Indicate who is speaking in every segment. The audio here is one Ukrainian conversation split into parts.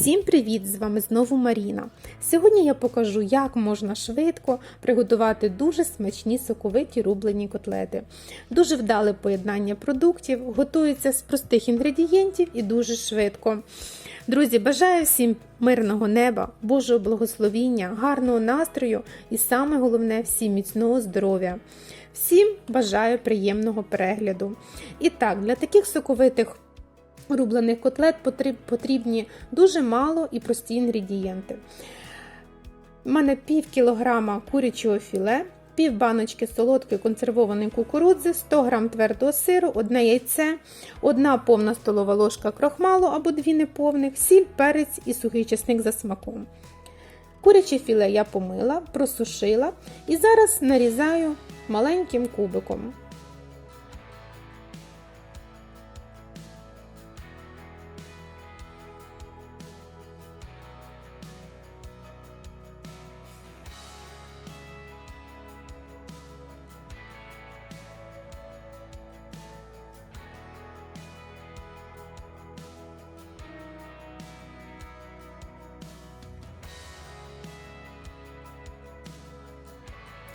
Speaker 1: Всім привіт! З вами знову Маріна. Сьогодні я покажу, як можна швидко приготувати дуже смачні соковиті рублені котлети. Дуже вдале поєднання продуктів, готується з простих інгредієнтів і дуже швидко. Друзі, бажаю всім мирного неба, Божого благословіння, гарного настрою і саме головне всім міцного здоров'я. Всім бажаю приємного перегляду. І так, для таких соковитих рублених котлет потрібні дуже мало і прості інгредієнти. У мене пів кілограма курячого філе, пів баночки солодкої консервованої кукурудзи, 100 г твердого сиру, одне яйце, одна повна столова ложка крохмалу або дві неповних, сіль, перець і сухий чесник за смаком. Куряче філе я помила, просушила і зараз нарізаю маленьким кубиком.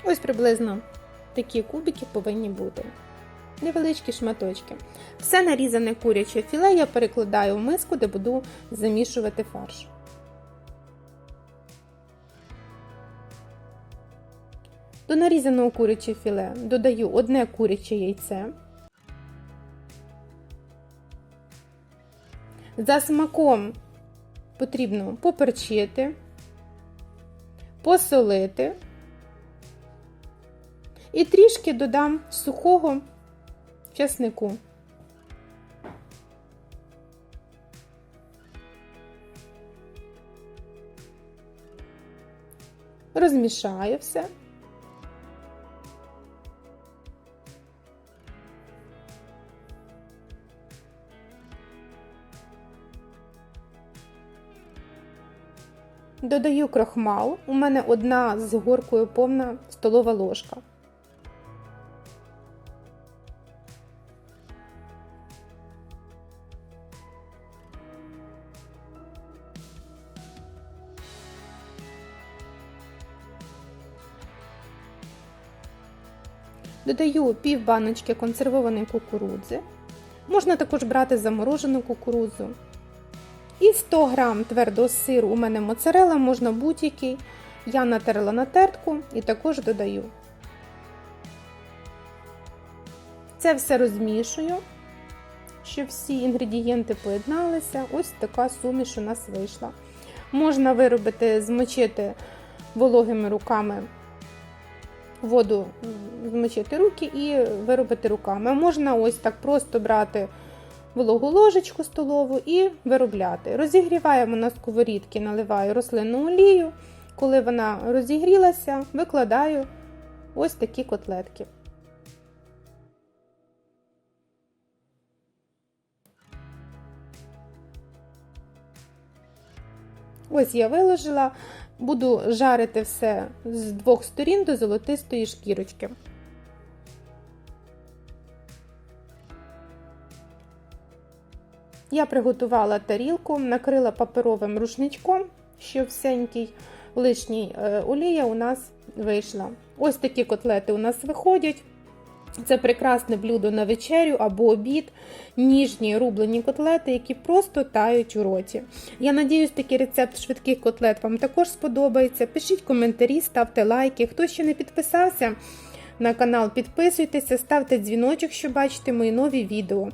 Speaker 1: Ось приблизно такі кубики повинні бути. Невеличкі шматочки. Все нарізане куряче філе я перекладаю в миску, де буду замішувати фарш. До нарізаного курячого філе додаю одне куряче яйце. За смаком потрібно поперчити, посолити. І трішки додам сухого чеснику. Розмішаю все. Додаю крохмал. У мене одна з горкою повна столова ложка. Додаю пів баночки консервованої кукурудзи. Можна також брати заморожену кукурудзу. І 100 г твердого сиру у мене моцарела, можна будь-який. Я натерла на тертку і також додаю. Це все розмішую, щоб всі інгредієнти поєдналися. Ось така суміш у нас вийшла. Можна виробити, змочити вологими руками воду, змочити руки і виробити руками. Можна ось так просто брати вологу ложечку столову і виробляти. Розігріваємо на сковорідки, наливаю рослинну олію. Коли вона розігрілася, викладаю ось такі котлетки. Ось я виложила, буду жарити все з двох сторін до золотистої шкірочки. Я приготувала тарілку, накрила паперовим рушничком, щоб всенький лишній е, олія у нас вийшла. Ось такі котлети у нас виходять. Це прекрасне блюдо на вечерю або обід, ніжні рублені котлети, які просто тають у роті. Я надіюсь, такий рецепт швидких котлет вам також сподобається. Пишіть коментарі, ставте лайки. Хто ще не підписався на канал, підписуйтеся, ставте дзвіночок, щоб бачити мої нові відео.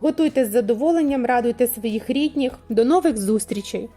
Speaker 1: Готуйте з задоволенням, радуйте своїх рідних. До нових зустрічей!